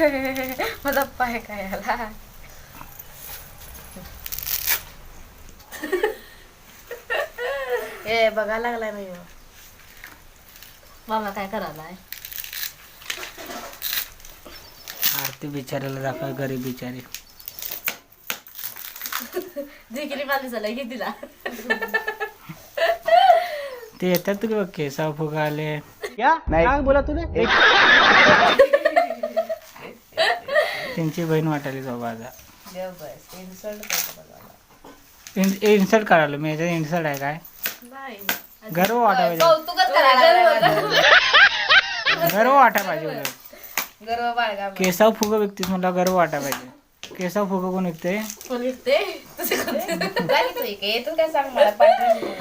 माझा पाय काय आला? ए बघायला लागलाय ना ह्यो. मामा काय करायलाय? आरती बिचाऱ्याला दाखवा गरीब बिचारी. जिकिरी झालं की तिला. ते येतात तुला बघ केसा फुगा आले? क्या काय बोला तुला. त्यांची बहीण वाटायली देव बस इन्सल्ट करतो बघा. इन्सल्ट करायला मी याच्यात इन्सल्ट आहे काय? गर्व वाटा पाहिजे. कौतुकच करायला लागलाय. गर्व. वाटा पाहिजे उलट. गर्व बाळगा केसा फुग व्यक्तीच मला गर्व वाटा पाहिजे. केसा फुग कोण विकते? तू काय सांग मला? पाठवून दे.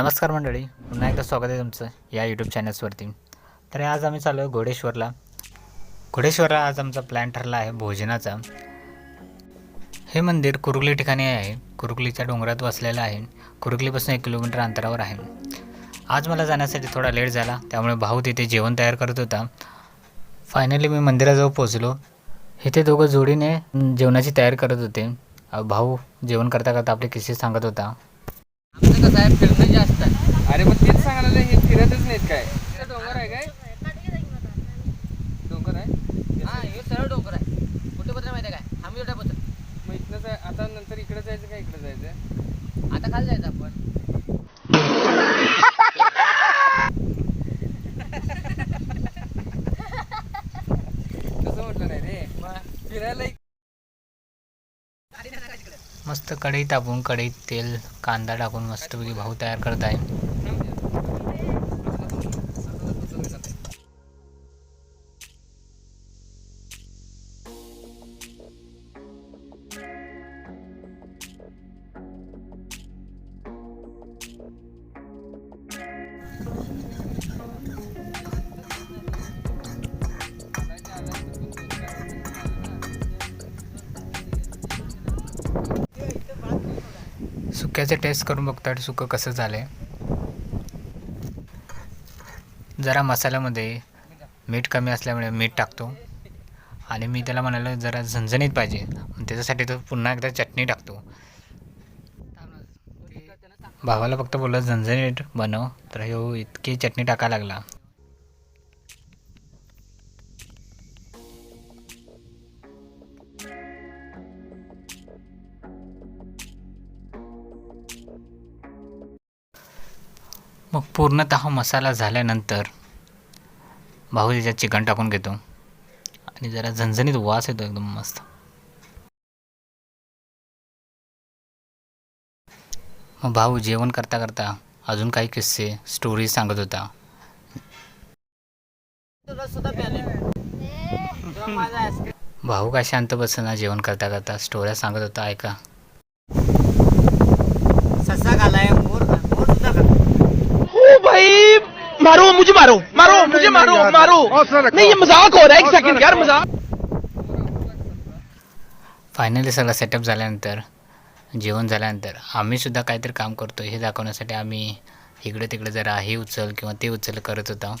नमस्कार मंडळी पुन्हा एकदा स्वागत आहे तुमचं या यूट्यूब चॅनल्सवरती तर आज आम्ही चालू आहे घोडेश्वरला. घोडेश्वरला आज आमचा प्लॅन ठरला आहे भोजनाचा. हे मंदिर कुरुकली ठिकाणी आहे. कुरुकलीच्या डोंगरात वसलेलं आहे. कुरुकलीपासून एक किलोमीटर अंतरावर आहे. आज मला जाण्यासाठी थोडा लेट झाला त्यामुळे भाऊ तिथे जेवण तयार करत होता. फायनली मी मंदिराजवळ पोचलो इथे दोघं जोडीने जेवणाची तयारी करत होते. भाऊ जेवण करता करता आपले किस्से सांगत होता. आमचं कसं आहे फिरणं जास्त आहे. अरे मग तेच सांगायला हे फिरतच नाहीत काय? इथं डोंगर आहे काय? डोंगर आहे? हा हे सरळ डोंगर आहे. कुठे पत्र माहिती आहे काय? आम्ही कुठे पत्र. मग इथनंच आहे आता नंतर इकडे जायचं का इकडे जायचं? आता खाली जायचं आपण. तसं म्हटलं नाही रे. मग? फिरायला मस्त कढई तापून कढईत तेल कांदा टाकून मस्तपैकी भाऊ तयार करत आहे. सुक्याचे टेस्ट करून बघतात सुकं कसं झालं आहे जरा मसाल्यामध्ये मीठ कमी असल्यामुळे मीठ टाकतो. आणि मी त्याला म्हणालो जरा झणझणीत पाहिजे. त्याच्यासाठी तो पुन्हा एकदा चटणी टाकतो. भावाला फक्त बोललं झणझणीत बनव. तर हो इतकी चटणी टाकायला लागला. मग पूर्णतः मसाला झाल्यानंतर भाऊ त्याच्यात चिकन टाकून घेतो. आणि जरा झणझणीत वास येतो एकदम मस्त. मग भाऊ जेवण करता करता अजून काही किस्से स्टोरी सांगत होता. भाऊ काय शांत बसना जेवण करता करता स्टोऱ्या सांगत होता ऐका ससा खालाय मोर खा- मोर सुद्धा खा ओ भाई मारो मुझे मारो मारो मारो। नहीं ये मजाक हो रहा है एक सेकंड यार मजाक। फायनली सगळं सेटअप झाल्यानंतर जेवण झाल्यानंतर आम्ही सुद्धा काहीतरी काम करतो हे दाखवण्यासाठी आम्ही इकडे तिकडे जरा हे उचल किंवा ते उचल करत होता.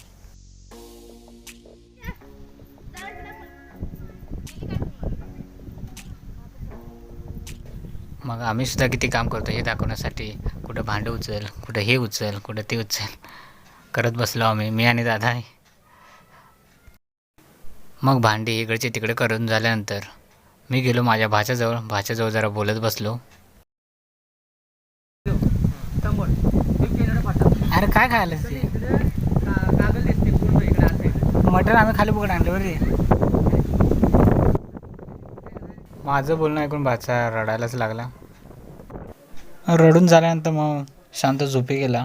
मग आम्ही सुद्धा किती काम करतो हे दाखवण्यासाठी. कुठं भांडं उचल कुठं हे उचल कुठं ते उचल. करत बसलो आम्ही मी आणि दादा. मग भांडी इकडचे तिकडे करून झाल्यानंतर मी गेलो माझ्या भाच्याजवळ. भाच्याजवळ जरा बोलत बसलो. अरे काय खायला मटर मटण आम्ही खाली बघून आणलं बरे रे माझं बोलणं ऐकून भाचा रडायलाच लागला. रडून झाल्यानंतर मग शांत झोपी गेला.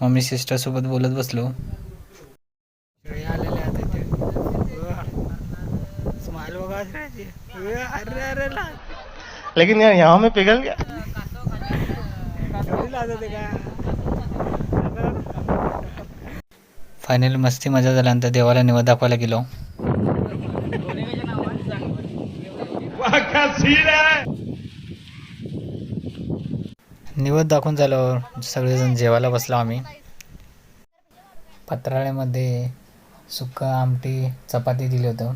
मग मी सिस्टरसोबत बोलत बसलो. लेकिन यार यहाँ में पिघल गया। फायनली मस्ती मजा झाल्यानंतर देवाला निवड दाखवायला गेलो. निवद दाखवून झाल्यावर सगळेजण जेवायला बसलो आम्ही. पत्राळ्यामध्ये सुक्का आमटी चपाती दिली होतं.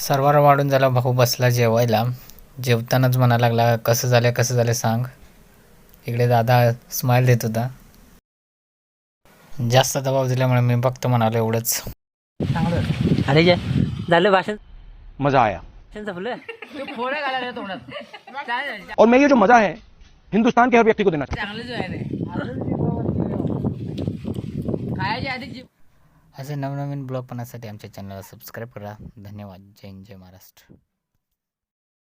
सर्वार वाढून झाला भाऊ बसला जेवायला. जेवतानाच म्हणा लागला कसं झालं कसं झालं सांग. इकडे दादा स्माईल देत होता. जास्त दबाव दिल्यामुळे मी फक्त म्हणालो एवढंच. अरे जे झालं भाषण? मजा आया. और मैं ये जो मजा है हिंदुस्तान के हर व्यक्ति को देना असे नवनवीन ब्लॉग पाहण्यासाठी आमच्या चॅनलला सबस्क्राईब करा. धन्यवाद. जय हिंद जय महाराष्ट्र.